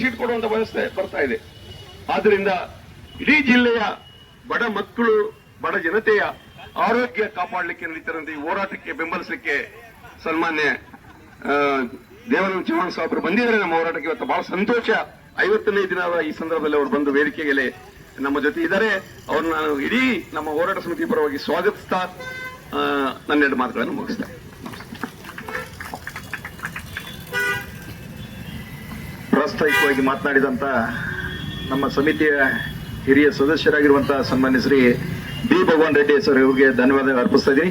Seat ಕೊಡುವಂತ ವ್ಯವಸ್ಥೆ ಬರ್ತಾ ಇದೆ. ಆದ್ರಿಂದ ಇಡೀ ಜಿಲ್ಲೆಯ ಬಡ ಮಕ್ಕಳು, ಬಡ ಜನತೆಯ ಆರೋಗ್ಯ ಕಾಪಾಡಲಿಕ್ಕೆ ನಡೀತಿರುವಂತಹ ಈ ಹೋರಾಟಕ್ಕೆ ಬೆಂಬಲಿಸಲಿಕ್ಕೆ ಸನ್ಮಾನ್ಯ ದೇವಾನಂದ ಚೌಹಾಣ್ ಸಾಹೇಬರು ಬಂದಿದ್ದಾರೆ. ನಮ್ಮ ಹೋರಾಟಕ್ಕೆ ಇವತ್ತು ಬಹಳ ಸಂತೋಷ. ಐವತ್ತನೇ ದಿನದ ಈ ಸಂದರ್ಭದಲ್ಲಿ ಅವರು ಬಂದು ವೇದಿಕೆಗೆ ನಮ್ಮ ಜೊತೆ ಇದ್ದಾರೆ. ಅವ್ರನ್ನ ನಾನು ಇಡೀ ನಮ್ಮ ಹೋರಾಟ ಸಮಿತಿ ಪರವಾಗಿ ಸ್ವಾಗತಿಸ್ತಾ ನನ್ನೆರಡು ಮಾತುಗಳನ್ನು ಮುಗಿಸ್ತೇನೆ ಪ್ರಾಸ್ತಾವಿಕವಾಗಿ ಮಾತನಾಡಿದಂತ ನಮ್ಮ ಸಮಿತಿಯ ಹಿರಿಯ ಸದಸ್ಯರಾಗಿರುವಂತಹ ಸನ್ಮಾನ್ಯ ಶ್ರೀ ಬಿ ಭಗವಾನ್ ರೆಡ್ಡಿ ಸರ್ ಇವರಿಗೆ ಧನ್ಯವಾದ ಅರ್ಪಿಸ್ತಾ ಇದ್ದೀನಿ.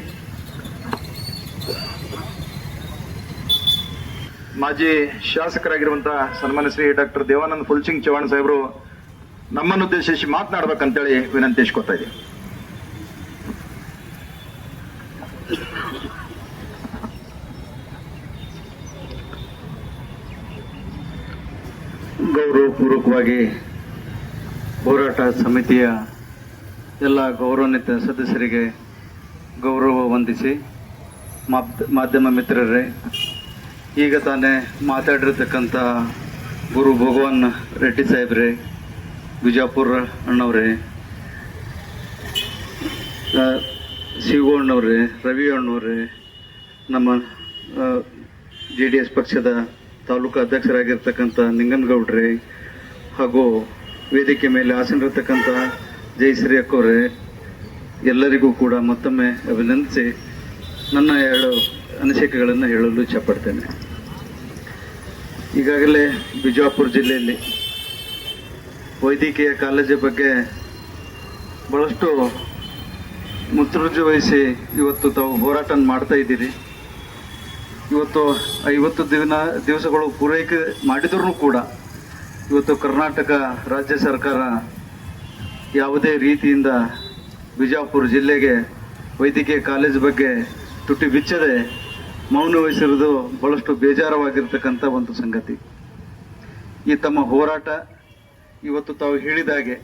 ಮಾಜಿ ಶಾಸಕರಾಗಿರುವಂತಹ ಸನ್ಮಾನ್ಯ ಶ್ರೀ ಡಾಕ್ಟರ್ ದೇವಾನಂದ್ ಫುಲ್ಸಿಂಗ್ ಚೌಹಾಣ್ ಸಾಹೇಬರು ನಮ್ಮನ್ನು ಉದ್ದೇಶಿಸಿ ಮಾತನಾಡ್ಬೇಕಂತೇಳಿ ವಿನಂತಿಸ್ಕೊತಾ ಇದ್ದೀನಿ. ಗೌರವಪೂರ್ವಕವಾಗಿ ಹೋರಾಟ ಸಮಿತಿಯ ಎಲ್ಲ ಗೌರವಾನ್ವಿತ ಸದಸ್ಯರಿಗೆ ಗೌರವ ವಂದಿಸಿ ಮಾಧ್ಯಮ ಮಿತ್ರರೇ, ಈಗ ತಾನೇ ಮಾತಾಡಿರತಕ್ಕಂಥ ಗುರು ಭಗವಾನ್ ರೆಡ್ಡಿ ಸಾಹೇಬ್ರೆ, ಬಿಜಾಪುರ ಅಣ್ಣವ್ರೆ ಅಣ್ಣವ್ರೆ, ರವಿ ಅಣ್ಣವ್ರೆ, ನಮ್ಮ ಜೆ ಡಿ ಎಸ್ ಪಕ್ಷದ ತಾಲೂಕು ಅಧ್ಯಕ್ಷರಾಗಿರ್ತಕ್ಕಂಥ ನಿಂಗನಗೌಡ್ರೆ ಹಾಗೂ ವೇದಿಕೆ ಮೇಲೆ ಆಸನರಿರ್ತಕ್ಕಂಥ ಜಯಶ್ರೀ ಅಕ್ಕವ್ರೆ ಎಲ್ಲರಿಗೂ ಕೂಡ ಮತ್ತೊಮ್ಮೆ ಅಭಿನಂದಿಸಿ ನನ್ನ ಎರಡು ಅನಿಸಿಕೆಗಳನ್ನು ಹೇಳಲು ಇಚ್ಛಪಡ್ತೇನೆ. ಈಗಾಗಲೇ ಬಿಜಾಪುರ ಜಿಲ್ಲೆಯಲ್ಲಿ ವೈದ್ಯಕೀಯ ಕಾಲೇಜು ಬಗ್ಗೆ ಭಾಳಷ್ಟು ಮುತುರ್ಜಿ ಇವತ್ತು ತಾವು ಹೋರಾಟ ಮಾಡ್ತಾ ಇದ್ದೀರಿ. ಇವತ್ತು ಐವತ್ತು ದಿನ ದಿವಸಗಳು ಪೂರೈಕೆ ಮಾಡಿದರೂ ಕೂಡ ಇವತ್ತು ಕರ್ನಾಟಕ ರಾಜ್ಯ ಸರ್ಕಾರ ಯಾವುದೇ ರೀತಿಯಿಂದ ಬಿಜಾಪುರ ಜಿಲ್ಲೆಗೆ, ವೈದ್ಯಕೀಯ ಕಾಲೇಜ್ ಬಗ್ಗೆ ತುಟ್ಟಿ ಬಿಚ್ಚದೆ ಮೌನ ವಹಿಸಿರುವುದು ಬಹಳಷ್ಟು ಬೇಜಾರವಾಗಿರ್ತಕ್ಕಂಥ ಒಂದು ಸಂಗತಿ. ಈ ತಮ್ಮ ಹೋರಾಟ ಇವತ್ತು ತಾವು ಹೇಳಿದಾಗೆ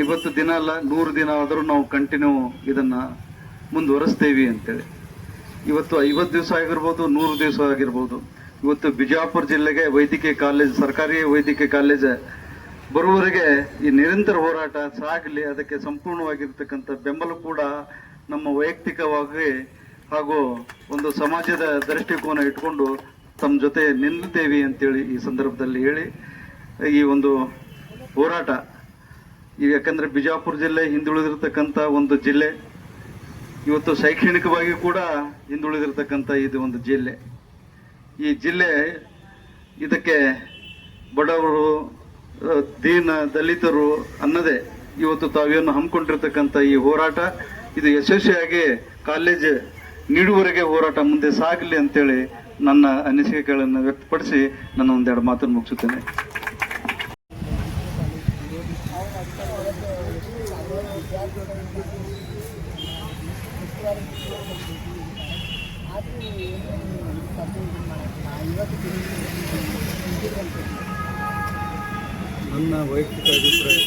ಐವತ್ತು ದಿನ ಅಲ್ಲ, ನೂರು ದಿನ ಆದರೂ ನಾವು ಕಂಟಿನ್ಯೂ ಇದನ್ನು ಮುಂದುವರಿಸ್ತೇವೆ ಅಂತೇಳಿ. ಇವತ್ತು ಐವತ್ತು ದಿವಸ ಆಗಿರ್ಬೋದು, ನೂರು ದಿವಸ ಆಗಿರ್ಬೋದು. ಇವತ್ತು ಬಿಜಾಪುರ ಜಿಲ್ಲೆಗೆ ವೈದ್ಯಕೀಯ ಕಾಲೇಜ್, ಸರ್ಕಾರಿ ವೈದ್ಯಕೀಯ ಕಾಲೇಜ್ ಬರುವವರೆಗೆ ಈ ನಿರಂತರ ಹೋರಾಟ ಸಾಗಲಿ, ಅದಕ್ಕೆ ಸಂಪೂರ್ಣವಾಗಿರ್ತಕ್ಕಂಥ ಬೆಂಬಲ ಕೂಡ ನಮ್ಮ ವೈಯಕ್ತಿಕವಾಗಿ ಹಾಗೂ ಒಂದು ಸಮಾಜದ ದೃಷ್ಟಿಕೋನ ಇಟ್ಕೊಂಡು ತಮ್ಮ ಜೊತೆ ನಿಲ್ಲುತ್ತೇವೆ ಅಂತೇಳಿ ಈ ಸಂದರ್ಭದಲ್ಲಿ ಹೇಳಿ ಈ ಒಂದು ಹೋರಾಟ. ಈಗ ಯಾಕಂದರೆ ಬಿಜಾಪುರ ಜಿಲ್ಲೆ ಹಿಂದುಳಿದಿರ್ತಕ್ಕಂಥ ಒಂದು ಜಿಲ್ಲೆ ಇವತ್ತು ಶೈಕ್ಷಣಿಕವಾಗಿ ಕೂಡ ಹಿಂದುಳಿದಿರ್ತಕ್ಕಂಥ ಇದು ಒಂದು ಜಿಲ್ಲೆ. ಈ ಜಿಲ್ಲೆ ಇದಕ್ಕೆ ಬಡವರು ದೀನ ದಲಿತರು ಅನ್ನದೇ ಇವತ್ತು ತಾವೇನು ಹಮ್ಮಿಕೊಂಡಿರ್ತಕ್ಕಂಥ ಈ ಹೋರಾಟ. ಇದು ಯಶಸ್ವಿಯಾಗಿ ಕಾಲೇಜ್ ನೀಡುವವರೆಗೆ ಹೋರಾಟ ಮುಂದೆ ಸಾಗಲಿ ಅಂತೇಳಿ ನನ್ನ ಅನಿಸಿಕೆಗಳನ್ನು ವ್ಯಕ್ತಪಡಿಸಿ ನನ್ನ ಒಂದೆರಡು ಮಾತನ್ನು ಮುಗಿಸುತ್ತೇನೆ. ನನ್ನ ವೈಯಕ್ತಿಕ ಅಭಿಪ್ರಾಯ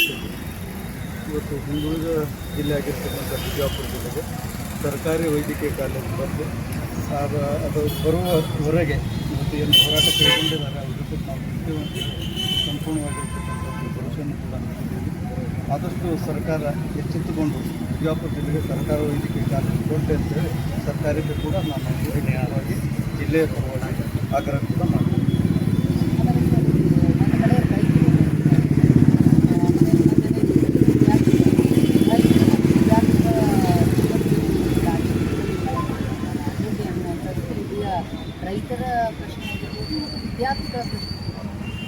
ಇವತ್ತು ಹಿಂದುಳಿದ ಜಿಲ್ಲೆ ಆಗಿರ್ತಕ್ಕಂಥ ಬಿಜಾಪುರ ಜಿಲ್ಲೆಗೆ ಸರ್ಕಾರಿ ವೈದ್ಯಕೀಯ ಕಾಲೇಜು ಬಂದು ಅದು ಅದು ಬರುವವರೆಗೆ ಇವತ್ತು ಏನು ಹೋರಾಟ ಕೈಗೊಂಡಿದ್ದಾರೆ ಅವ್ರ ಜೊತೆ ನಾವು ನಿಲ್ತೇವೆ ಅಂತೇಳಿ ಸಂಪೂರ್ಣವಾಗಿರ್ತಕ್ಕಂಥ ಭರವಸೆಯನ್ನು ಕೂಡ ನೋಡಿದ್ದೀವಿ ಆದಷ್ಟು ಸರ್ಕಾರ ಎಚ್ಚೆತ್ತುಕೊಂಡು ಬಿಜಾಪುರ ಜಿಲ್ಲೆಗೆ ಸರ್ಕಾರ ವೈದ್ಯಕೀಯ ಕಾಲೇಜು ಕೊಟ್ಟೆ ಅಂತೇಳಿ ಸರ್ಕಾರಕ್ಕೆ ಕೂಡ ನಾನು ವೈಯಕ್ತಿಕವಾಗಿ ಜಿಲ್ಲೆಯ ಪರವಾಗಿ ಆಗ್ರಹ ಕೂಡ ಮಾಡ್ತೀನಿ ರೈತರ ಪ್ರಶ್ನೆ ಆಗಿರ್ಬೋದು ವಿದ್ಯಾರ್ಥಿಗಳ ಪ್ರಶ್ನೆ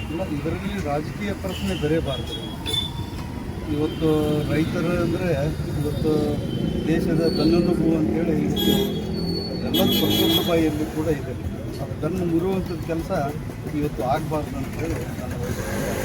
ಇಲ್ಲ ಇದರಲ್ಲಿ ರಾಜಕೀಯ ಪ್ರಶ್ನೆ ಬರೆಯಬಾರ್ದು ಇವತ್ತು ರೈತರು ಅಂದರೆ ಇವತ್ತು ದೇಶದ ಬೆನ್ನೆಲುಬು ಅಂತೇಳಿ ಇವತ್ತು ಎಲ್ಲರ ಪ್ರತಿಯೊಬ್ಬರ ಬಾಯಿಯಲ್ಲಿ ಕೂಡ ಇದೆ. ಅದು ಬೆನ್ನು ಮುರುವಂಥದ್ದು ಕೆಲಸ ಇವತ್ತು ಆಗಬಾರ್ದು ಅಂತೇಳಿ ವೈಯಕ್ತಿಕ